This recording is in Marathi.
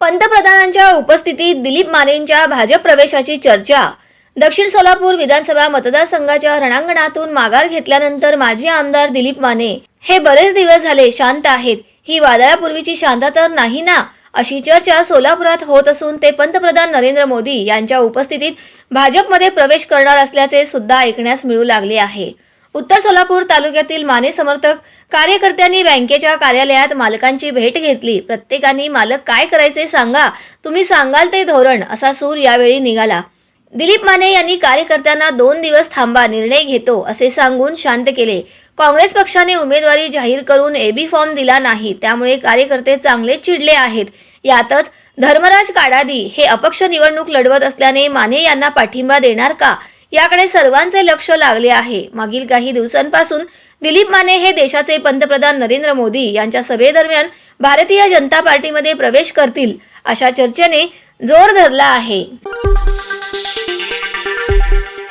पंतप्रधानांच्या उपस्थितीत दिलीप मानेंच्या भाजप प्रवेशाची चर्चा. दक्षिण सोलापूर विधानसभा मतदारसंघाच्या रणांगणातून माघार घेतल्यानंतर माजी आमदार दिलीप माने हे बरेच दिवस झाले शांत आहेत. ही वादळापूर्वीची शांतता तर नाही ना? अशी चर्चा सोलापुरात होत असून ते पंतप्रधान नरेंद्र मोदी यांच्या उपस्थितीत भाजपमध्ये प्रवेश करणार असल्याचे सुद्धा ऐकण्यास मिळू लागले आहे. उत्तर सोलापूर तालुक्यातील माने समर्थक कार्यकर्त्यांनी बँकेच्या कार्यालयात मालकांची भेट घेतली. प्रत्येकाने मालक काय करायचे सांगा तुम्ही सांगाल ते धोरण असा सूर यावेळी निघाला. दिलीप माने यांनी कार्यकर्त्यांना दोन दिवस थांबा निर्णय घेतो असे सांगून शांत केले. काँग्रेस पक्षाने उमेदवारी जाहीर करून एबी फॉर्म दिला नाही त्यामुळे कार्यकर्ते चांगले चिडले आहेत. यातच धर्मराज काडादी हे अपक्ष निवडणूक लढवत असल्याने माने यांना पाठिंबा देणार का? याकडे सर्वांचे लक्ष लागले आहे. मागील काही दिवसांपासून दिलीप माने हे देशाचे पंतप्रधान नरेंद्र मोदी यांच्या सभेदरम्यान भारतीय जनता पार्टीमध्ये प्रवेश करतील अशा चर्चेने जोर धरला आहे.